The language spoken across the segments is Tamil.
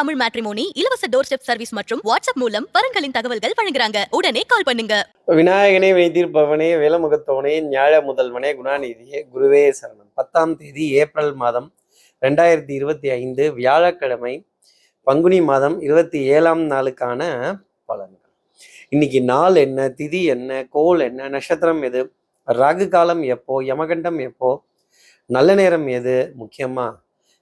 தமிழ் மேட்ரிமோனி இலவச டோர் ஸ்டெப் சர்வீஸ் மற்றும் வாட்ஸ்அப் மூலம் வரன்களின் தகவல்கள் வழங்குறாங்க. உடனே கால் பண்ணுங்க. விநாயகனே வைத்தீர்ப்பவனே வேலமுகத்தவனே ஞாழ முதல்வனே குணாநிதியே குருவே சரணம். பத்தாம் தேதி ஏப்ரல் மாதம் ரெண்டாயிரத்தி இருபத்தி ஐந்து வியாழக்கிழமை பங்குனி மாதம் இருபத்தி ஏழாம் நாளுக்கான பலன்கள். இன்னைக்கு நாள் என்ன திதி என்ன கோல் என்ன நட்சத்திரம் எது ராகு காலம் எப்போ யமகண்டம் எப்போ நல்ல நேரம் எது முக்கியமா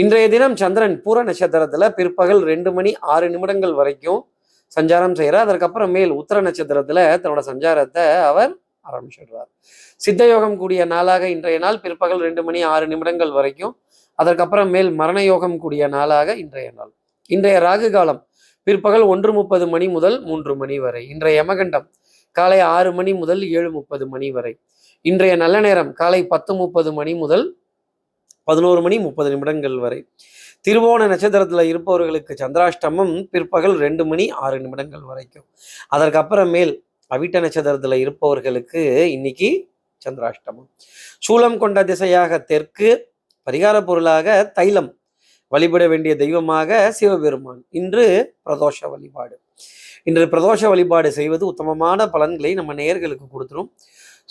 இன்றைய தினம் சந்திரன் பூர நட்சத்திரத்துல பிற்பகல் ரெண்டு மணி ஆறு நிமிடங்கள் வரைக்கும் சஞ்சாரம் செய்கிறார் அதற்கப்புறம் மேல் உத்தர நட்சத்திரத்துல தன்னோட சஞ்சாரத்தை அவர் ஆரம்பிச்சிடுறார். சித்த யோகம் கூடிய நாளாக இன்றைய நாள் பிற்பகல் ரெண்டு மணி ஆறு நிமிடங்கள் வரைக்கும் அதற்கப்புறம் மேல் மரண யோகம் கூடிய நாளாக இன்றைய நாள். இன்றைய ராகு காலம் பிற்பகல் ஒன்று முப்பது மணி முதல் மூன்று மணி வரை. இன்றைய யமகண்டம் காலை ஆறு மணி முதல் ஏழு முப்பது மணி வரை. இன்றைய நல்ல நேரம் காலை பத்து முப்பது மணி முதல் பதினோரு மணி முப்பது நிமிடங்கள் வரை. திருவோண நட்சத்திரத்தில் இருப்பவர்களுக்கு சந்திராஷ்டமம் பிற்பகல் ரெண்டு மணி ஆறு நிமிடங்கள் வரைக்கும். அதற்கப்புறமேல் அவிட்ட நட்சத்திரத்தில் இருப்பவர்களுக்கு இன்னைக்கு சந்திராஷ்டமம். சூலம் கொண்ட திசையாக தெற்கு பரிகார பொருளாக தைலம் வழிபட வேண்டிய தெய்வமாக சிவபெருமான் இன்று பிரதோஷ வழிபாடு. இன்று பிரதோஷ வழிபாடு செய்வது உத்தமமான பலன்களை நம்ம நேர்களுக்கு கொடுத்துரும்.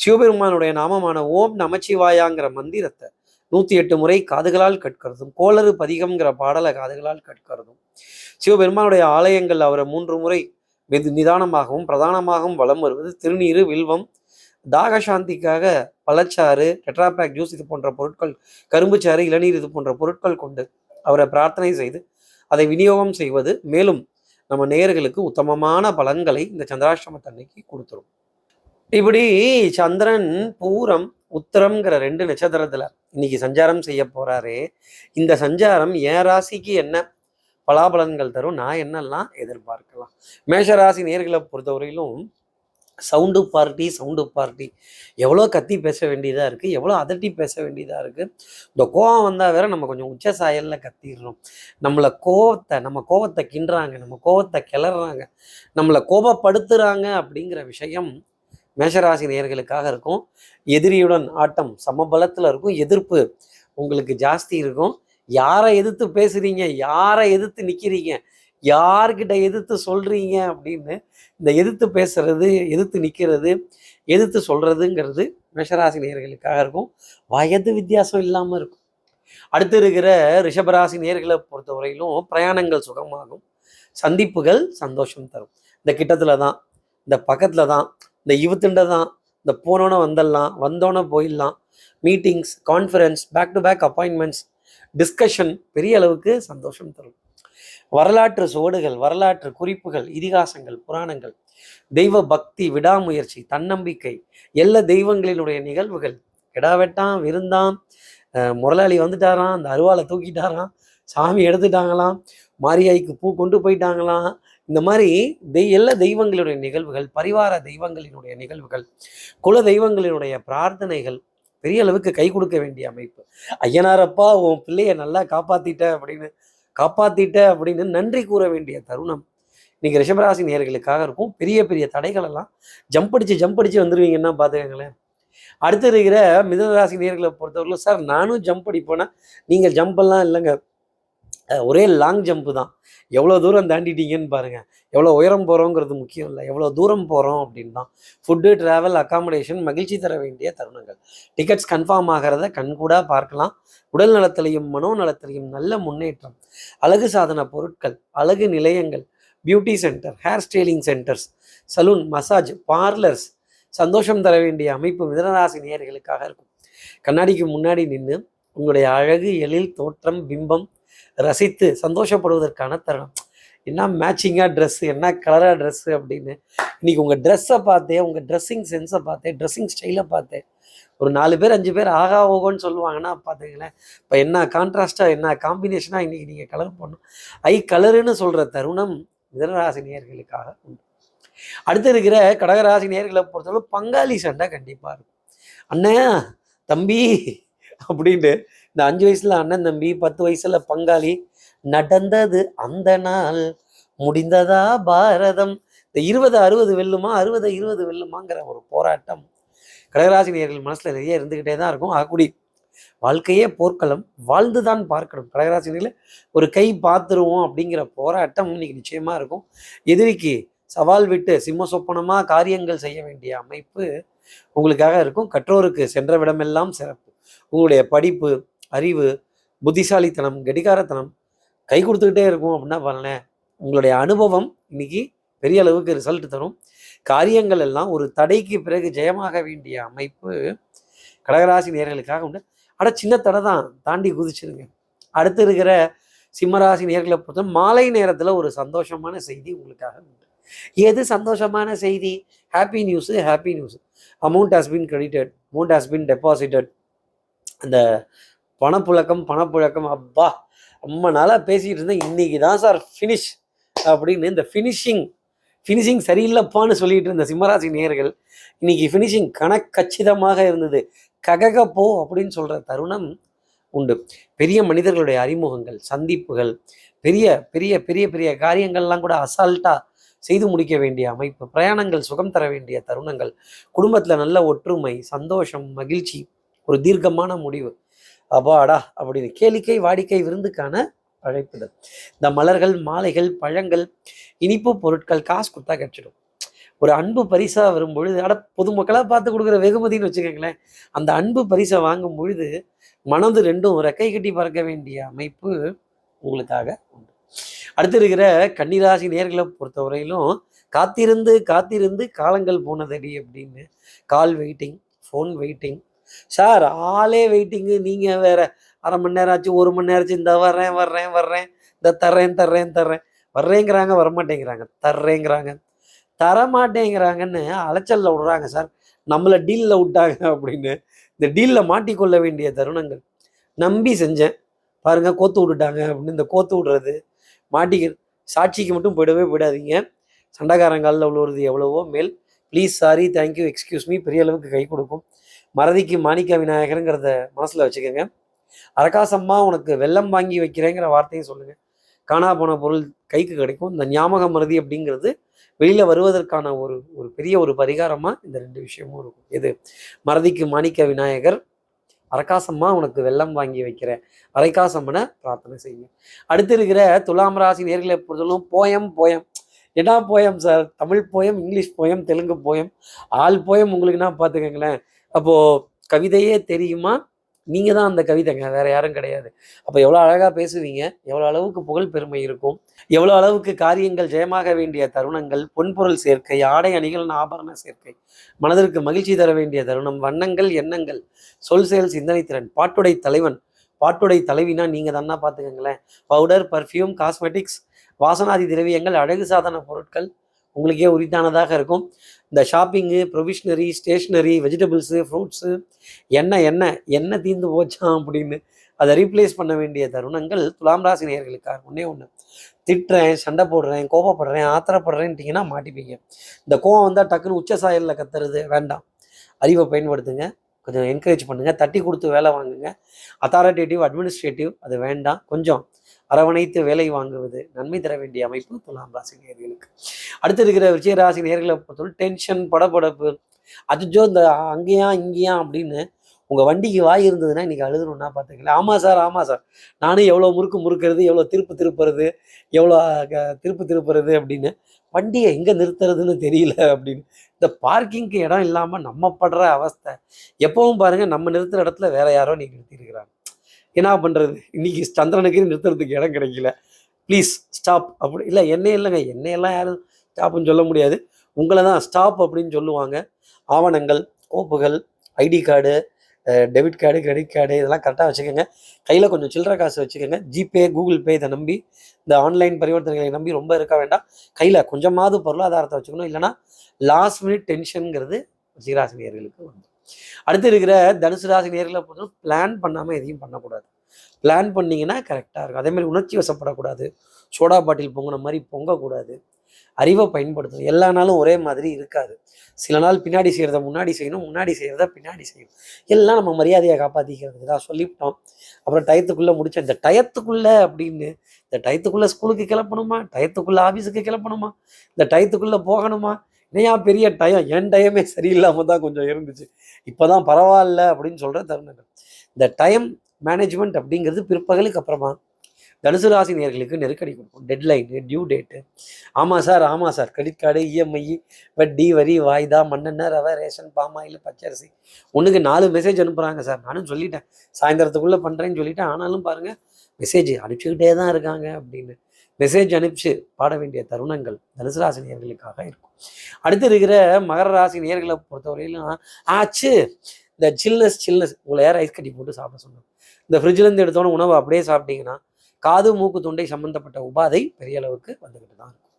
சிவபெருமானுடைய நாமமான ஓம் நமச்சிவாயாங்கிற மந்திரத்தை நூத்தி எட்டு முறை காதுகளால் கற்கிறதும் கோளறு பதிகம்ங்கிற பாடலை காதுகளால் கற்கிறதும். சிவபெருமானுடைய ஆலயங்கள் அவரை மூன்று முறை மெது நிதானமாகவும் பிரதானமாகவும் வலம் வருவது. திருநீரு வில்வம் தாகசாந்திக்காக பழச்சாறு டெட்ராபேக் ஜூஸ் இது போன்ற பொருட்கள் கரும்புச்சாறு இளநீர் இது போன்ற பொருட்கள் கொண்டு அவரை பிரார்த்தனை செய்து அதை விநியோகம் செய்வது. மேலும் நம்ம நேயர்களுக்கு உத்தமமான பலன்களை இந்த சந்திராஷ்டமத்தன்னைக்கு கொடுத்துரும். இப்படி சந்திரன் பூரம் உத்தரம்ங்கிற ரெண்டு நட்சத்திரத்தில் இன்னைக்கு சஞ்சாரம் செய்ய போகிறாரு இந்த சஞ்சாரம் என் ராசிக்கு என்ன பலாபலன்கள் தரும் நான் என்னெல்லாம் எதிர்பார்க்கலாம்? மேஷராசி நேர்களை பொறுத்தவரையிலும் சவுண்டு பார்ட்டி சவுண்டு பார்ட்டி எவ்வளோ கத்தி பேச வேண்டியதாக இருக்குது எவ்வளோ அதட்டி பேச வேண்டியதாக இருக்குது இந்த கோவம் வந்தால் வேற நம்ம கொஞ்சம் உச்ச சாயலில் கத்திடுறோம். நம்மளை கோவத்தை நம்ம கோவத்தை கிண்டுறாங்க நம்ம கோவத்தை கிளறாங்க நம்மளை கோபப்படுத்துகிறாங்க அப்படிங்கிற விஷயம் மேஷராசி நேயர்களுக்காக இருக்கும். எதிரியுடன் ஆட்டம் சமபலத்தில் இருக்கும். எதிர்ப்பு உங்களுக்கு ஜாஸ்தி இருக்கும். யாரை எதிர்த்து பேசுறீங்க? யாரை எதிர்த்து நிற்கிறீங்க யார்கிட்ட எதிர்த்து சொல்றீங்க அப்படின்னு இந்த எதிர்த்து பேசுறது எதிர்த்து நிற்கிறது எதிர்த்து சொல்றதுங்கிறது மேஷராசி நேர்களுக்காக இருக்கும். வயது வித்தியாசம் இல்லாமல் இருக்கும். அடுத்து இருக்கிற ரிஷபராசி நேர்களை பொறுத்தவரையிலும் பிரயாணங்கள் சுகமாகும். சந்திப்புகள் சந்தோஷம் தரும். இந்த கிட்டத்தில் தான் இந்த பக்கத்தில் தான் இந்த இவத்துண்ட தான். இந்த போனோன்னே வந்துடலாம் வந்தோன்னே போயிடலாம் meetings conference back to back appointments discussion பெரிய அளவுக்கு சந்தோஷம் தரும். வரலாற்று சுவடுகள் வரலாற்று குறிப்புகள் இதிகாசங்கள் புராணங்கள் தெய்வ பக்தி விடாமுயற்சி தன்னம்பிக்கை எல்லா தெய்வங்களினுடைய நிகழ்வுகள். கிடாவெட்டான் விருந்தான் முரளாளி வந்துட்டாராம் அந்த அருவாளை தூக்கிட்டாராம் சாமி எடுத்துட்டாங்களாம் மாரியாய்க்கு பூ கொண்டு போயிட்டாங்களாம் இந்த மாதிரி தெய் எல்லா தெய்வங்களுடைய நிகழ்வுகள் பரிவார தெய்வங்களினுடைய நிகழ்வுகள் குல தெய்வங்களினுடைய பிரார்த்தனைகள் பெரிய அளவுக்கு கை கொடுக்க வேண்டிய அமைப்பு. ஐயனாரப்பா உன் பிள்ளைய நல்லா காப்பாத்திட்ட அப்படின்னு காப்பாத்திட்ட அப்படின்னு நன்றி கூற வேண்டிய தருணம். இன்னைக்கு ரிஷபராசி நேர்களுக்காக இருக்கும். பெரிய பெரிய தடைகள் எல்லாம் ஜம்ப் அடிச்சு ஜம்ப் அடிச்சு வந்துருவீங்கன்னா பார்த்துக்கங்களேன் அடுத்து இருக்கிற மிதனராசி நேர்களை பொறுத்தவரையிலும் சார் நானும் ஜம்ப் அடிப்போனா? நீங்கள் ஜம்ப் எல்லாம் இல்லைங்க. ஒரே லாங் ஜம்ப்பு தான். எவ்வளோ தூரம் தாண்டிட்டீங்கன்னு பாருங்க. எவ்வளோ உயரம் போகிறோங்கிறது முக்கியம் இல்லை. எவ்வளோ தூரம் போகிறோம் அப்படின்னு தான். ஃபுட்டு ட்ராவல் அக்காமடேஷன் மகிழ்ச்சி தர வேண்டிய தருணங்கள். டிக்கெட்ஸ் கன்ஃபார்ம் ஆகிறத கண்கூடாக பார்க்கலாம். உடல் நலத்திலையும் மனோ நலத்திலையும் நல்ல முன்னேற்றம். அழகு சாதன பொருட்கள் அழகு நிலையங்கள் beauty centre hair styling centres salon massage parlours சந்தோஷம் தர வேண்டிய அமைப்பு மிதனராசி நேயர்களுக்காக இருக்கும். கண்ணாடிக்கு முன்னாடி நின்று உங்களுடைய அழகு எழில் தோற்றம் பிம்பம் ரசித்து சந்தோஷப்படுவதற்கான தருணம். என்ன மேட்சிங்காக ட்ரெஸ்ஸு என்ன கலராக ட்ரெஸ்ஸு அப்படின்னு. இன்றைக்கி உங்கள் ட்ரெஸ்ஸை பார்த்தேன் உங்கள் ட்ரெஸ்ஸிங் சென்ஸை பார்த்தேன் ட்ரெஸ்ஸிங் ஸ்டைலை பார்த்தேன். ஒரு நாலு பேர் அஞ்சு பேர் ஆகா ஓகோன்னு சொல்லுவாங்கன்னா பார்த்துங்களேன் இப்போ என்ன கான்ட்ராஸ்ட்டாக என்ன காம்பினேஷனாக இன்றைக்கி நீங்கள் கலர் பண்ணணும் ஐ கலருன்னு சொல்கிற தருணம் மிதனராசி நேயர்களுக்காக உண்டு. அடுத்து இருக்கிற கடகராசி நேர்களை பங்காளி சண்டை கண்டிப்பாக இருக்கும். அண்ணன் தம்பி அப்படின்ட்டு இந்த அஞ்சு வயசுல அண்ணன் தம்பி பத்து வயசுல பங்காளி நடந்தது அந்த நாள். முடிந்ததா பாரதம்? இந்த இருபது அறுபது வெல்லுமா அறுபது இருபது வெல்லுமாங்கிற ஒரு போராட்டம். கடகராசினியர்கள் மனசில் மனசுல நிறைய இருந்துக்கிட்டே தான் இருக்கும். ஆகக்கூடிய வாழ்க்கையே போர்க்களம். வாழ்ந்து தான் பார்க்கணும். கடகராசினியில் ஒரு கை பார்த்துருவோம் அப்படிங்கிற போராட்டம் இன்னைக்கு நிச்சயமா இருக்கும். எதிரிக்கு சவால் விட்டு சிம்ம சொப்பனமாக காரியங்கள் செய்ய வேண்டிய அமைப்பு உங்களுக்காக இருக்கும். கற்றோருக்கு சென்ற விடமெல்லாம் சிறப்பு. உங்களுடைய படிப்பு அறிவு புத்திசாலித்தனம் கடிகாரத்தனம் கை கொடுத்துக்கிட்டே இருக்கும் அப்படின்னா பாருங்களேன் உங்களுடைய அனுபவம் இன்னைக்கு பெரிய அளவுக்கு ரிசல்ட் தரும். காரியங்கள் எல்லாம் ஒரு தடைக்கு பிறகு ஜெயமாக வேண்டிய அமைப்பு கடகராசி நேர்களுக்காக உண்டு. ஆனால் சின்ன தடை தான் தாண்டி குதிச்சிருங்க. அடுத்து இருக்கிற சிம்மராசி நேர்களை பொறுத்த மாலை நேரத்தில் ஒரு சந்தோஷமான செய்தி உங்களுக்காக உண்டு. எது சந்தோஷமான செய்தி? Happy news happy news amount has been credited amount has been deposited அந்த பணப்புழக்கம் பணப்புழக்கம். அப்பா ரொம்ப நாளாக பேசிகிட்டு இருந்தேன். இன்னைக்கு தான் சார் ஃபினிஷ் அப்படின்னு இந்த ஃபினிஷிங் ஃபினிஷிங் சரியில்லைப்பான்னு சொல்லிட்டு இருந்த சிம்மராசி நேயர்கள் இன்னைக்கு ஃபினிஷிங் கணக்கச்சிதமாக இருந்தது. கககப்போ அப்படின்னு சொல்கிற தருணம் உண்டு. பெரிய மனிதர்களுடைய அறிமுகங்கள் சந்திப்புகள் பெரிய பெரிய பெரிய பெரிய காரியங்கள்லாம் கூட அசால்ட்டாக செய்து முடிக்க வேண்டிய அமைப்பு பிரயாணங்கள் சுகம் தர வேண்டிய தருணங்கள் குடும்பத்தில் நல்ல ஒற்றுமை சந்தோஷம் மகிழ்ச்சி ஒரு தீர்க்கமான முடிவு. அபாடா அப்படின்னு. கேளிக்கை வாடிக்கை விருந்துக்கான அழைப்புதல் இந்த மலர்கள் மாலைகள் பழங்கள் இனிப்பு பொருட்கள் காசு கொடுத்தா கிடைச்சிடும். ஒரு அன்பு பரிசா வரும் பொழுது அட பொதுமக்களாக பார்த்து கொடுக்குற வெகுமதின்னு வச்சுக்கோங்களேன். அந்த அன்பு பரிசை வாங்கும் பொழுது மனது ரெண்டும் ரெக்கை கட்டி பறக்க வேண்டிய அமைப்பு உங்களுக்காக உண்டு. அடுத்து இருக்கிற கன்னிராசி நேர்களை பொறுத்தவரையிலும் காத்திருந்து காத்திருந்து காலங்கள் போனதடி அப்படின்னு call waiting phone waiting sir ஆளே வெயிட்டிங்கு நீங்கள் வேற அரை மணி நேரம் ஆச்சு ஒரு மணி நேரம் ஆச்சு. இந்த வர்றேன் வர்றேன் வர்றேன். இந்த தர்றேன் தர்றேன் தர்றேன். வர்றேங்கிறாங்க வரமாட்டேங்கிறாங்க. தர்றேங்கிறாங்க. தரமாட்டேங்கிறாங்கன்னு அலைச்சல்ல விடுறாங்க சார். நம்மளை டீலில் விட்டாங்க அப்படின்னு. இந்த டீலில் மாட்டிக்கொள்ள வேண்டிய தருணங்கள். நம்பி செஞ்சேன். பாருங்க கோத்து விட்டுட்டாங்க அப்படின்னு. இந்த கோத்து விடுறது மாட்டிக்க சாட்சிக்கு மட்டும் போயிடவே போயிடாதீங்க. சண்டைக்காரங்காலில் உள்ளது எவ்வளவோ மேல். Please sorry thank you excuse me பெரிய அளவுக்கு கை கொடுக்கும். மறதிக்கு மாணிக்க விநாயகருங்கிறத மனசில் வச்சுக்கோங்க. அரகாசம்மா உனக்கு வெள்ளம் வாங்கி வைக்கிறேங்கிற வார்த்தையும் சொல்லுங்க. காணா போன பொருள் கைக்கு கிடைக்கும். இந்த ஞாபக மறதி அப்படிங்கிறது வெளியில வருவதற்கான ஒரு ஒரு பெரிய ஒரு பரிகாரமா இந்த ரெண்டு விஷயமும் இருக்கும். எது? மறதிக்கு மாணிக்க விநாயகர் அரகாசம்மா உனக்கு வெள்ளம் வாங்கி வைக்கிறேன் அரைக்காசம்மனை பிரார்த்தனை செய்யுங்க. அடுத்து இருக்கிற துலாம் ராசி நேர்களை பொறுத்தவரைக்கும் போயம் போயம். என்ன poem sir? Tamil poem English poem Telugu poem. ஆள் போயம் உங்களுக்குன்னா பார்த்துக்கங்களேன். அப்போ கவிதையே தெரியுமா? நீங்க தான் அந்த கவிதைங்க வேற யாரும் கிடையாது. அப்போ எவ்வளோ அழகா பேசுவீங்க எவ்வளோ அளவுக்கு புகழ் பெருமை இருக்கும் எவ்வளோ அளவுக்கு காரியங்கள் ஜெயமாக வேண்டிய தருணங்கள் பொன்பொருள் சேர்க்கை ஆடை அணிகள் ஆபரண சேர்க்கை மனதிற்கு மகிழ்ச்சி தர வேண்டிய தருணம் வண்ணங்கள் எண்ணங்கள் சொல் செயல் சிந்தனை திறன் பாட்டுடை தலைவன் பாட்டுடை தலைவினா நீங்க தானா பார்த்துக்கங்களேன் பவுடர் பர்ஃப்யூம் காஸ்மெட்டிக்ஸ் வாசனாதி திரவியங்கள் அழகு சாதன பொருட்கள் உங்களுக்கே உரித்தானதாக இருக்கும். இந்த shopping provisionary stationery vegetables fruits என்ன என்ன என்ன தீர்ந்து போச்சான் அப்படின்னு அதை ரீப்ளேஸ் பண்ண வேண்டிய தருணங்கள் துலாம் ராசி நேர்களுக்காக ஒன்றே ஒன்று திட்டுறேன் சண்டை போடுறேன் கோபப்படுறேன் ஆத்திரப்படுறேன்ட்டிங்கன்னா மாட்டிப்பீங்க. இந்த கோவம் வந்தால் டக்குன்னு உச்ச சாயலில் கத்துறது வேண்டாம். அறிவை பயன்படுத்துங்க. கொஞ்சம் என்கரேஜ் பண்ணுங்கள் தட்டி கொடுத்து வேலை வாங்குங்க. அத்தாரிட்டேட்டிவ் அட்மினிஸ்ட்ரேட்டிவ் அது வேண்டாம். கொஞ்சம் அரவணைத்து வேலை வாங்குவது. நன்மை தர வேண்டிய அமைப்பு துலாம் ராசி நேர்களுக்கு அடுத்து இருக்கிற விஜய ராசி நேர்களை பொறுத்தவரை டென்ஷன் படபடப்பு. அச்சோ இந்த அங்கேயா இங்கேயா அப்படின்னு உங்கள் வண்டிக்கு வாய் இருந்ததுன்னா இன்னைக்கு அழுதுணும்னா பார்த்துக்கலாம் ஆமாம் சார் ஆமாம் சார். நானும் எவ்வளோ முறுக்கு முறுக்கிறது எவ்வளோ திருப்பு திருப்புறது எவ்வளோ க- திருப்பு திருப்புறது அப்படின்னு வண்டியை எங்கே நிறுத்துறதுன்னு தெரியல அப்படின்னு. இந்த பார்க்கிங்க்கு இடம் இல்லாமல் நம்ம படுற அவஸ்தை. எப்பவும் பாருங்க நம்ம நிறுத்துற இடத்துல வேற யாரோ நீ நிறுத்திருக்கிறாங்க என்ன பண்ணுறது இன்னைக்கு சந்திரனுக்கு நிறுத்துறதுக்கு இடம் கிடைக்கல. ப்ளீஸ் ஸ்டாப் அப்படி இல்லை என்ன இல்லைங்க. என்னையெல்லாம் யாரும் ஸ்டாப்னு சொல்ல முடியாது. உங்களை தான் ஸ்டாப் அப்படின்னு சொல்லுவாங்க. ஆவணங்கள் கோப்புகள் ID card debit card credit card இதெல்லாம் கரெக்டாக வச்சுக்கோங்க. கையில் கொஞ்சம் சில்லற காசு வச்சுக்கோங்க. ஜிபே கூகுள் பே இதை நம்பி இந்த ஆன்லைன் பரிவர்த்தனைகளை நம்பி ரொம்ப இருக்க வேண்டாம். கையில் கொஞ்சமாவது பொருளாதாரத்தை வச்சுக்கணும். இல்லைன்னா லாஸ்ட் மினிட் டென்ஷனுங்கிறது ரிஷிராசி வந்து அடுத்து இருக்கிற தனுசு ராசி நேர்களை பொறுத்த பிளான் பண்ணாமல் எதையும் பண்ணக்கூடாது. பிளான் பண்ணீங்கன்னா கரெக்டாக இருக்கும். அதே மாதிரி உணர்ச்சி வசப்படக்கூடாது. சோடா பாட்டில் பொங்கின மாதிரி பொங்கக்கூடாது. அறிவை பயன்படுத்தணும். எல்லா நாளும் ஒரே மாதிரி இருக்காது. சில நாள் பின்னாடி செய்கிறத முன்னாடி செய்யணும் முன்னாடி செய்கிறத பின்னாடி செய்யணும். எல்லாம் நம்ம மரியாதையை காப்பாற்றிக்கிறதுக்கு தான் சொல்லிவிட்டோம். அப்புறம் டயத்துக்குள்ளே முடிச்ச இந்த டயத்துக்குள்ளே அப்படின்னு இந்த டயத்துக்குள்ளே ஸ்கூலுக்கு கிளப்பணுமா? டயத்துக்குள்ளே ஆஃபீஸுக்கு கிளப்பணுமா? இந்த டயத்துக்குள்ளே போகணுமா? ஏன் பெரிய டயம்? என் டயமே சரியில்லாமல் தான் கொஞ்சம் இருந்துச்சு. இப்போ தான் பரவாயில்ல அப்படின்னு சொல்கிற தருணங்கள். இந்த டைம் மேனேஜ்மெண்ட் அப்படிங்கிறது பிற்பகலுக்கு அப்புறமா தனுசு ராசி நேர்களுக்கு நெருக்கடி கொடுக்கும். டெட்லைனு டியூ டேட்டு ஆமாம் சார் ஆமாம் சார். கிரெடிட் கார்டு இஎம்ஐ வட்டி வரி வாய்தா மண்ணெண்ணெய் ரவை ரேஷன் பாமாயில் பச்சரிசி. ஒன்றுக்கு நாலு மெசேஜ் அனுப்புகிறாங்க சார். நானும் சொல்லிட்டேன். சாயந்தரத்துக்குள்ளே பண்ணுறேன்னு சொல்லிட்டேன். ஆனாலும் பாருங்கள் மெசேஜ் அனுப்பிச்சுக்கிட்டே தான் இருக்காங்க அப்படின்னு. மெசேஜ் அனுப்பிச்சு பாட வேண்டிய தருணங்கள் தனுசு ராசி நேர்களுக்காக இருக்கும். அடுத்து இருக்கிற மகர ராசி நேர்களை பொறுத்தவரையிலும் ஆச்சு இந்த சில்னஸ் சில்னஸ் உங்களை யார் ஐஸ் கட்டி போட்டு சாப்பிட சொன்னோம் இந்த ஃப்ரிட்ஜ்லேருந்து எடுத்தோன்னே உணவு அப்படியே சாப்பிட்டீங்கன்னா காது மூக்கு தொண்டை சம்பந்தப்பட்ட உபாதை பெரிய அளவுக்கு வந்துக்கிட்டு தான் இருக்கும்.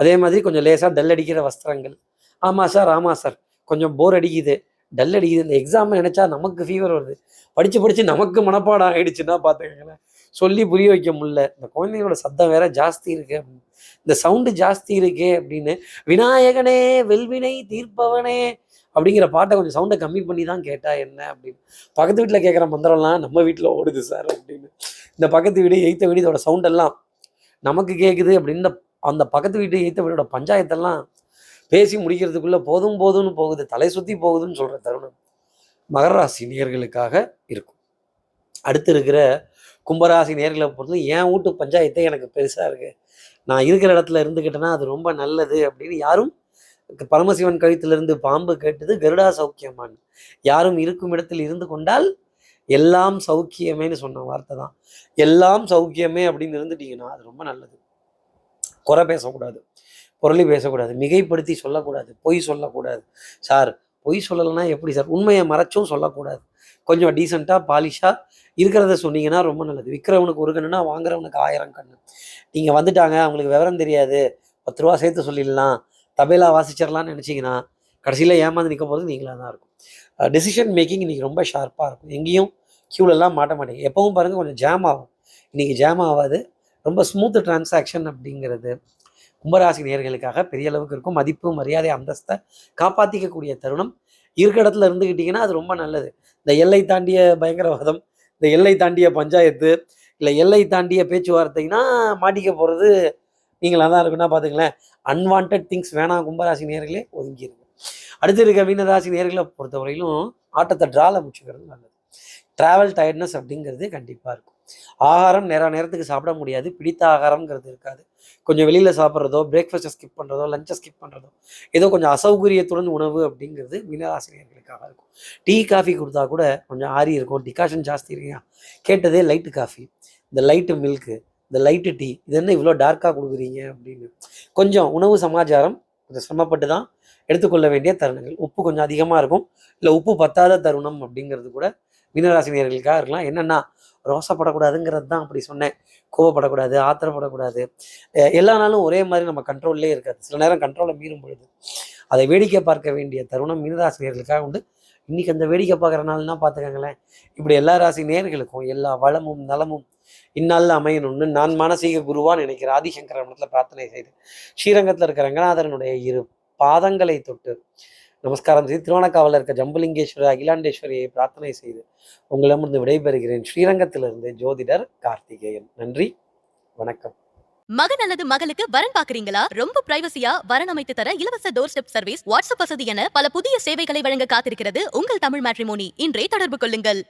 அதே மாதிரி கொஞ்சம் லேசாக டல் அடிக்கிற வஸ்திரங்கள். ஆமாம் சார் ஆமாம் சார் கொஞ்சம் போர் அடிக்குது. டல் அடிக்குது. இந்த எக்ஸாம் நினச்சா நமக்கு ஃபீவர் வருது. படித்து படித்து நமக்கு மனப்பாடம் ஆயிடுச்சுன்னா பார்த்துக்கங்களேன். சொல்லி புரிய வைக்க முடியல. இந்த குழந்தைங்களோட சத்தம் வேற ஜாஸ்தி இருக்கு. இந்த சவுண்டு ஜாஸ்தி இருக்கே அப்படின்னு விநாயகனே வெல்வினை தீர்ப்பவனே அப்படிங்கிற பாட்டை கொஞ்சம் சவுண்டை கம்மி பண்ணி தான் கேட்டா என்ன அப்படின்னு. பக்கத்து வீட்டில் கேட்குற மந்திரம்லாம் நம்ம வீட்டில் ஓடுது சார் அப்படின்னு. இந்த பக்கத்து வீடு எய்த்த வீடு இதோட சவுண்ட் எல்லாம் நமக்கு கேட்குது அப்படின்னு இந்த- அந்த பக்கத்து வீட்டு எய்த்த வீடோட பஞ்சாயத்தெல்லாம் பேசி முடிக்கிறதுக்குள்ளே போதும் போதும்னு போகுது. தலை சுற்றி போகுதுன்னு சொல்கிற தருணம் மகர ராசி இருக்கும். அடுத்து இருக்கிற கும்பராசி நேர்களை பொறுத்து என் வீட்டு பஞ்சாயத்தே எனக்கு பெருசாக இருக்கு. நான் இருக்கிற இடத்துல இருந்துக்கிட்டேன்னா அது ரொம்ப நல்லது அப்படின்னு யாரும் பரமசிவன் கழுத்திலிருந்து பாம்பு கேட்டது கருடா சௌக்கியமான் யாரும் இருக்கும் இடத்தில் இருந்து கொண்டால் எல்லாம் சௌக்கியமேன்னு சொன்ன வார்த்தை தான். எல்லாம் சௌக்கியமே அப்படின்னு இருந்துட்டீங்கன்னா அது ரொம்ப நல்லது. குறை பேசக்கூடாது. பொருளி பேசக்கூடாது. மிகைப்படுத்தி சொல்லக்கூடாது. பொய் சொல்லக்கூடாது. சார் பொய் சொல்லலைன்னா எப்படி சார்? உண்மையை மறைச்சும் சொல்லக்கூடாது. கொஞ்சம் டீசெண்டாக பாலிஷாக இருக்கிறத சொன்னீங்கன்னா ரொம்ப நல்லது. விற்கிறவனுக்கு ஒரு கண்ணுனா வாங்குறவனுக்கு ஆயிரம் கண்ணு. நீங்கள் வந்துட்டாங்க அவங்களுக்கு விவரம் தெரியாது பத்து ரூபா சேர்த்து சொல்லிடலாம் தபேலா வாசிச்சிடலாம்னு நினச்சிங்கன்னா கடைசியில் ஏமாந்து நிற்க போகிறது நீங்களாக தான் இருக்கும் டெசிஷன் மேக்கிங் இன்றைக்கி ரொம்ப ஷார்ப்பாக இருக்கும். எங்கேயும் க்யூலெல்லாம் மாட்ட மாட்டேங்க எப்பவும் பாருங்கள் கொஞ்சம் ஜாம் ஆகும். இன்றைக்கி ஜாம் ஆகாது. ரொம்ப ஸ்மூத் டிரான்சாக்ஷன் அப்படிங்கிறது கும்பராசி நேர்களுக்காக பெரிய அளவுக்கு இருக்கும். மதிப்பு மரியாதை அந்தஸ்தை காப்பாற்றிக்கக்கூடிய தருணம். இருக்கிற இடத்துல இருந்துக்கிட்டிங்கன்னா அது ரொம்ப நல்லது. இந்த எல்லை தாண்டிய பயங்கரவாதம் இந்த எல்லை தாண்டிய பஞ்சாயத்து இல்லை எல்லை தாண்டிய பேச்சுவார்த்தைனா மாட்டிக்க போகிறது நீங்களாக தான் இருக்குன்னா பார்த்துங்களேன் அன்வான்ட் திங்ஸ் வேணாம் கும்பராசி நேர்களே ஒதுங்கிடுங்க அடுத்து இருக்க மீனராசி நேர்களை பொறுத்தவரையிலும் ஆட்டத்தை ட்ரால முடிச்சுக்கிறது நல்லது. ட்ராவல் டயர்ட்னஸ் அப்படிங்கிறது கண்டிப்பாக இருக்கும். ஆகாரம் நேர நேரத்துக்கு சாப்பிட முடியாது. பிடித்த ஆகாரம்ங்கிறது இருக்காது. கொஞ்சம் வெளியில் சாப்பிட்றதோ பிரேக்ஃபாஸ்ட்டை ஸ்கிப் பண்ணுறதோ லஞ்சை ஸ்கிப் பண்ணுறதோ ஏதோ கொஞ்சம் அசௌகரியத்துடன் உணவு அப்படிங்கிறது மீனராசிரியர்களுக்காக இருக்கும். டீ காஃபி கொடுத்தா கூட கொஞ்சம் ஆறி இருக்கும். டிகாஷன் ஜாஸ்தி இருக்கியா? கேட்டதே லைட்டு காஃபி இந்த லைட்டு மில்க்கு இந்த லைட்டு டீ இது என்ன இவ்வளோ டார்க்காக கொடுக்குறீங்க அப்படின்னு. கொஞ்சம் உணவு சமாச்சாரம் கொஞ்சம் சிரமப்பட்டு தான் எடுத்துக்கொள்ள வேண்டிய தருணங்கள். உப்பு கொஞ்சம் அதிகமாக இருக்கும். இல்லை உப்பு பத்தாத தருணம் அப்படிங்கிறது கூட மீனராசினியர்களுக்காக இருக்கலாம். என்னென்னா ரோசப்படக்கூடாதுங்கிறது தான் அப்படி சொன்னேன். கோவப்படக்கூடாது ஆத்திரப்படக்கூடாது. எல்லா நாளும் ஒரே மாதிரி நம்ம கண்ட்ரோல்லே இருக்காது. சில நேரம் கண்ட்ரோலை மீறும் பொழுது. அதை வேடிக்கை பார்க்க வேண்டிய தருணம் மீனராசினியர்களுக்காக உண்டு. இன்னைக்கு அந்த வேடிக்கை பார்க்குற நாள்னா பார்த்துக்கங்களேன். இப்படி எல்லா ராசி நேர்களுக்கும் எல்லா வளமும் நலமும் இந்நாளில் அமையணும்னு நான் மானசீக குருவா நினைக்கிற ஆதிசங்கர இடத்துல பிரார்த்தனை செய்து ஸ்ரீரங்கத்தில் இருக்கிற ரங்கநாதரனுடைய இரு பாதங்களை தொட்டு நமஸ்காரம் செய்து திருவண்ணக்காவலில் இருக்க ஜம்புலிங்கேஸ்வரர் அகிலாண்டேஸ்வரியை பிரார்த்தனை செய்து உங்களிடமிருந்து விடைபெறுகிறேன். ஸ்ரீரங்கத்திலிருந்து ஜோதிடர் கார்த்திகேயன். நன்றி வணக்கம். மகன் அல்லது மகளுக்கு வரன் பாக்குறீங்களா ரொம்ப பிரைவசியா வரன் அமைத்து தர இலவச டோர் ஸ்டெப் சர்வீஸ் வாட்ஸ்அப் வசதி என பல புதிய சேவைகளை வழங்க காத்திருக்கிறது உங்கள் தமிழ் மேட்ரிமோனி இன்றே தொடர்பு கொள்ளுங்கள்.